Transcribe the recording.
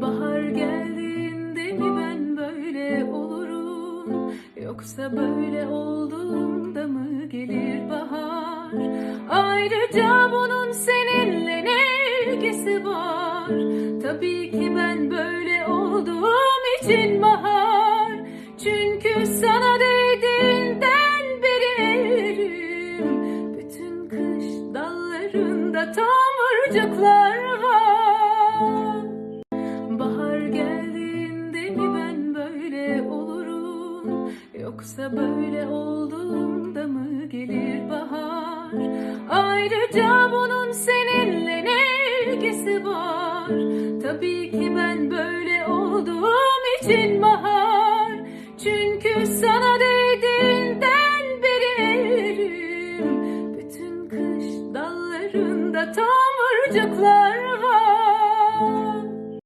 Bahar geldiğinde mi ben böyle olurum? Yoksa böyle olduğumda mı gelir bahar? Ayrıca bunun seninle ne ilgisi var? Tabii ki ben böyle olduğum için bahar. Çünkü sana değdiğinden beri eririm Bütün kış dallarında tomurcuklar var Yoksa böyle olduğunda mı gelir bahar? Ayrıca bunun seninle ne ilgisi var? Tabii ki ben böyle olduğum için bahar. Çünkü sana değdiğinden beri ellerim. Bütün kış dallarında tomurcuklar var.